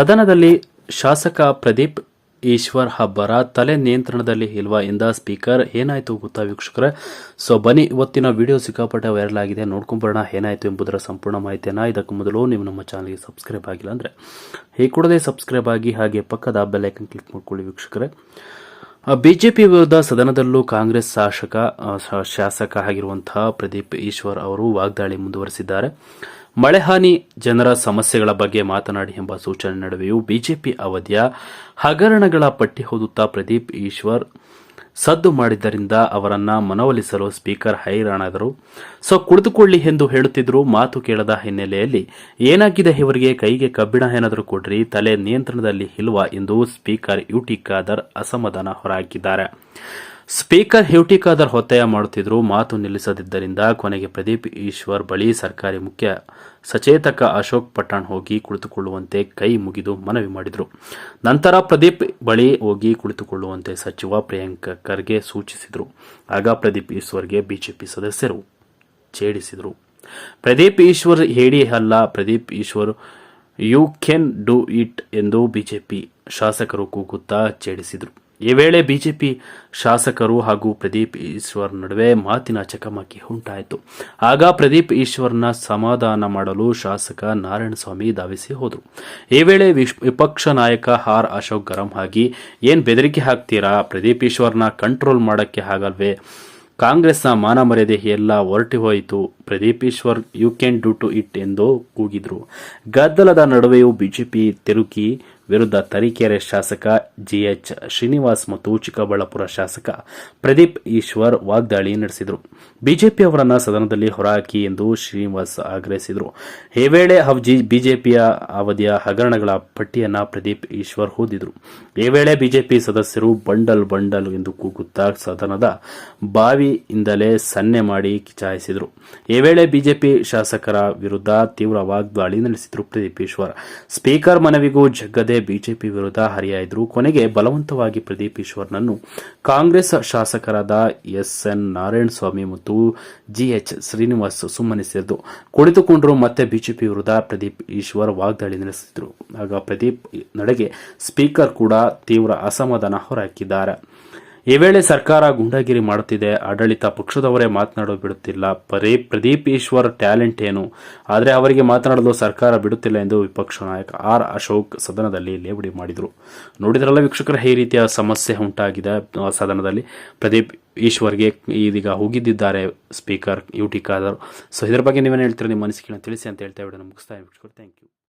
ಸದನದಲ್ಲಿ ಶಾಸಕ ಪ್ರದೀಪ್ ಈಶ್ವರ್ ಹಬ್ಬರ ತಲೆ ನಿಯಂತ್ರಣದಲ್ಲಿ ಇಲ್ವಾ ಎಂದ ಸ್ಪೀಕರ್, ಏನಾಯ್ತು ಗೊತ್ತಾ ವೀಕ್ಷಕರ? ಸೊ, ಬನ್ನಿ, ಇವತ್ತಿನ ವಿಡಿಯೋ ಸಿಕ್ಕಾಪಟ್ಟೆ ವೈರಲ್ ಆಗಿದೆ. ನೋಡ್ಕೊಂಬರೋಣ ಏನಾಯ್ತು ಎಂಬುದರ ಸಂಪೂರ್ಣ ಮಾಹಿತಿಯನ್ನ. ಇದಕ್ಕೂ ಮೊದಲು ನೀವು ನಮ್ಮ ಚಾನಲ್ಗೆ ಸಬ್ಸ್ಕ್ರೈಬ್ ಆಗಿಲ್ಲ ಅಂದ್ರೆ, ಈ ಕೂಡಲೇ ಸಬ್ಸ್ಕ್ರೈಬ್ ಆಗಿ ಹಾಗೆ ಪಕ್ಕದ ಬೆಲ್ ಐಕನ್ ಕ್ಲಿಕ್ ಮಾಡ್ಕೊಳ್ಳಿ ವೀಕ್ಷಕರೇ. ಬಿಜೆಪಿ ವಿರುದ್ಧ ಸದನದಲ್ಲೂ ಕಾಂಗ್ರೆಸ್ ಶಾಸಕ ಶಾಸಕ ಆಗಿರುವಂತಹ ಪ್ರದೀಪ್ ಈಶ್ವರ್ ಅವರು ವಾಗ್ದಾಳಿ ಮುಂದುವರೆಸಿದ್ದಾರೆ. ಮಳೆ ಹಾನಿ ಜನರ ಸಮಸ್ಯೆಗಳ ಬಗ್ಗೆ ಮಾತನಾಡಿ ಎಂಬ ಸೂಚನೆ ನಡುವೆಯೂ ಬಿಜೆಪಿ ಅವಧಿಯ ಹಗರಣಗಳ ಪಟ್ಟಿ ಓದುತ್ತಾ ಪ್ರದೀಪ್ ಈಶ್ವರ್ ಸದ್ದು ಮಾಡಿದ್ದರಿಂದ ಅವರನ್ನ ಮನವೊಲಿಸಲು ಸ್ಪೀಕರ್ ಹೈರಾಣಾದರು. ಸೊ ಕುಳಿತುಕೊಳ್ಳಿ ಎಂದು ಹೇಳುತ್ತಿದ್ರು ಮಾತು ಕೇಳದ ಹಿನ್ನೆಲೆಯಲ್ಲಿ ಏನಾಗಿದೆ ಇವರಿಗೆ? ಕೈಗೆ ಕಬ್ಬಿಣ ಏನಾದರೂ ಕೊಡ್ರಿ, ತಲೆ ನಿಯಂತ್ರಣದಲ್ಲಿ ಇಲ್ವಾ ಎಂದು ಸ್ಪೀಕರ್ ಯುಟಿ ಖಾದರ್ ಅಸಮಾಧಾನ ಹೊರಹಾಕಿದ್ದಾರೆ. ಸ್ಪೀಕರ್ ಯುಟಿ ಖಾದರ್ ಒತ್ತಾಯ ಮಾಡುತ್ತಿದ್ರು ಮಾತು ನಿಲ್ಲಿಸದಿದ್ದರಿಂದ ಕೊನೆಗೆ ಪ್ರದೀಪ್ ಈಶ್ವರ್ ಬಳಿ ಸರ್ಕಾರಿ ಮುಖ್ಯ ಸಚೇತಕ ಅಶೋಕ್ ಪಠಾಣ್ ಹೋಗಿ ಕುಳಿತುಕೊಳ್ಳುವಂತೆ ಕೈ ಮುಗಿದು ಮನವಿ ಮಾಡಿದರು. ನಂತರ ಪ್ರದೀಪ್ ಬಳಿ ಹೋಗಿ ಕುಳಿತುಕೊಳ್ಳುವಂತೆ ಸಚಿವ ಪ್ರಿಯಾಂಕ ಖರ್ಗೆ ಸೂಚಿಸಿದರು. ಆಗ ಪ್ರದೀಪ್ ಈಶ್ವರ್ಗೆ ಬಿಜೆಪಿ ಸದಸ್ಯರು ಛೇಡಿಸಿದರು. ಪ್ರದೀಪ್ ಈಶ್ವರ್ ಹೇಳಿ ಅಲ್ಲ, Pradeep Eshwar, you can do it ಎಂದು ಬಿಜೆಪಿ ಶಾಸಕರು ಕೂಗುತ್ತಾ ಛೇಡಿಸಿದರು. ಈ ವೇಳೆ ಬಿಜೆಪಿ ಶಾಸಕರು ಹಾಗೂ ಪ್ರದೀಪ್ ಈಶ್ವರ್ ನಡುವೆ ಮಾತಿನ ಚಕಮಕಿ ಉಂಟಾಯಿತು. ಆಗ ಪ್ರದೀಪ್ ಈಶ್ವರ್ನ ಸಮಾಧಾನ ಮಾಡಲು ಶಾಸಕ ನಾರಾಯಣಸ್ವಾಮಿ ಧಾವಿಸಿ ಹೋದರು. ಈ ವೇಳೆ ವಿಪಕ್ಷ ನಾಯಕ ಆರ್ ಅಶೋಕ್ ಗರಂ ಆಗಿ, ಏನ್ ಬೆದರಿಕೆ ಹಾಕ್ತೀರಾ? ಪ್ರದೀಪ್ ಈಶ್ವರ್ನ ಕಂಟ್ರೋಲ್ ಮಾಡಕ್ಕೆ ಆಗಲ್ವೇ? ಕಾಂಗ್ರೆಸ್ನ ಮಾನ ಮರ್ಯಾದೆ ಎಲ್ಲ ಹೊರಟಿ ಹೋಯಿತು. Pradeep Eshwar you can do to it ಎಂದು ಕೂಗಿದ್ರು. ಗದ್ದಲದ ನಡುವೆಯೂ ಬಿಜೆಪಿ ತಿರುಕಿ ವಿರುದ್ಧ ತರೀಕೆರೆ ಶಾಸಕ ಜಿಎಚ್ ಶ್ರೀನಿವಾಸ್ ಮತ್ತು ಚಿಕ್ಕಬಳ್ಳಾಪುರ ಶಾಸಕ ಪ್ರದೀಪ್ ಈಶ್ವರ್ ವಾಗ್ದಾಳಿ ನಡೆಸಿದರು. ಬಿಜೆಪಿ ಅವರನ್ನ ಸದನದಲ್ಲಿ ಹೊರಹಾಕಿ ಎಂದು ಶ್ರೀನಿವಾಸ್ ಆಗ್ರಹಿಸಿದರು. ಈ ವೇಳೆ ಬಿಜೆಪಿಯ ಅವಧಿಯ ಹಗರಣಗಳ ಪಟ್ಟಿಯನ್ನು ಪ್ರದೀಪ್ ಈಶ್ವರ್ ಓದಿದರು ಈ ವೇಳೆ ಬಿಜೆಪಿ ಸದಸ್ಯರು ಬಂಡಲ್ ಬಂಡಲ್ ಎಂದು ಕೂಗುತ್ತಾ ಸದನದ ಬಾವಿಯಿಂದಲೇ ಸನ್ನೆ ಮಾಡಿ ಕಿಚಾಯಿಸಿದರು. ವೇಳೆ ಬಿಜೆಪಿ ಶಾಸಕರ ವಿರುದ್ಧ ತೀವ್ರ ವಾಗ್ದಾಳಿ ನಡೆಸಿದರು ಪ್ರದೀಪ್ ಈಶ್ವರ್. ಸ್ಪೀಕರ್ ಮನವಿಗೂ ಜಗ್ಗದೆ ಬಿಜೆಪಿ ವಿರುದ್ಧ ಹರಿಯಾಯಿದ್ರು. ಕೊನೆಗೆ ಬಲವಂತವಾಗಿ ಪ್ರದೀಪ್ ಈಶ್ವರ್ನನ್ನು ಕಾಂಗ್ರೆಸ್ ಶಾಸಕರಾದ ಎಸ್ ಎನ್ ನಾರಾಯಣಸ್ವಾಮಿ ಮತ್ತು ಜಿಎಚ್ ಶ್ರೀನಿವಾಸ್ ಸುಮ್ಮನಿಸಿದ್ದು ಕುಳಿತುಕೊಂಡರು ಮತ್ತೆ ಬಿಜೆಪಿ ವಿರುದ್ಧ ಪ್ರದೀಪ್ ಈಶ್ವರ್ ವಾಗ್ದಾಳಿ ನಡೆಸಿದರು. ಆಗ ಪ್ರದೀಪ್ ನಡೆಗೆ ಸ್ಪೀಕರ್ ಕೂಡ ತೀವ್ರ ಅಸಮಾಧಾನ ಹೊರಹಾಕಿದ್ದಾರೆ. ಈ ವೇಳೆ ಸರ್ಕಾರ ಗುಂಡಾಗಿರಿ ಮಾಡುತ್ತಿದೆ, ಆಡಳಿತ ಪಕ್ಷದವರೇ ಮಾತನಾಡೋ ಬಿಡುತ್ತಿಲ್ಲ. ಪರೇ ಪ್ರದೀಪ್ ಈಶ್ವರ್ ಟ್ಯಾಲೆಂಟ್ ಏನು? ಆದರೆ ಅವರಿಗೆ ಮಾತನಾಡಲು ಸರ್ಕಾರ ಬಿಡುತ್ತಿಲ್ಲ ಎಂದು ವಿಪಕ್ಷ ನಾಯಕ ಆರ್ ಅಶೋಕ್ ಸದನದಲ್ಲಿ ಲೇವಡಿ ಮಾಡಿದರು. ನೋಡಿದ್ರಲ್ಲ ವೀಕ್ಷಕರ, ಈ ರೀತಿಯ ಸಮಸ್ಯೆ ಉಂಟಾಗಿದೆ. ಸದನದಲ್ಲಿ ಪ್ರದೀಪ್ ಈಶ್ವರ್ಗೆ ಇದೀಗ ಹೋಗಿದ್ದಿದ್ದಾರೆ speaker U T Khader. So, ಇದರ ಬಗ್ಗೆ ನೀವೇನು ಹೇಳ್ತೀರಾ? ನಿಮ್ಮ ಅನಿಸಿಕೆಯನ್ನು ತಿಳಿಸಿ ಅಂತ ಹೇಳ್ತಾ ವಿಡಿಯೋನ ಮುಗಿಸ್ತಾ ವೀಕ್ಷಕರು. Thank you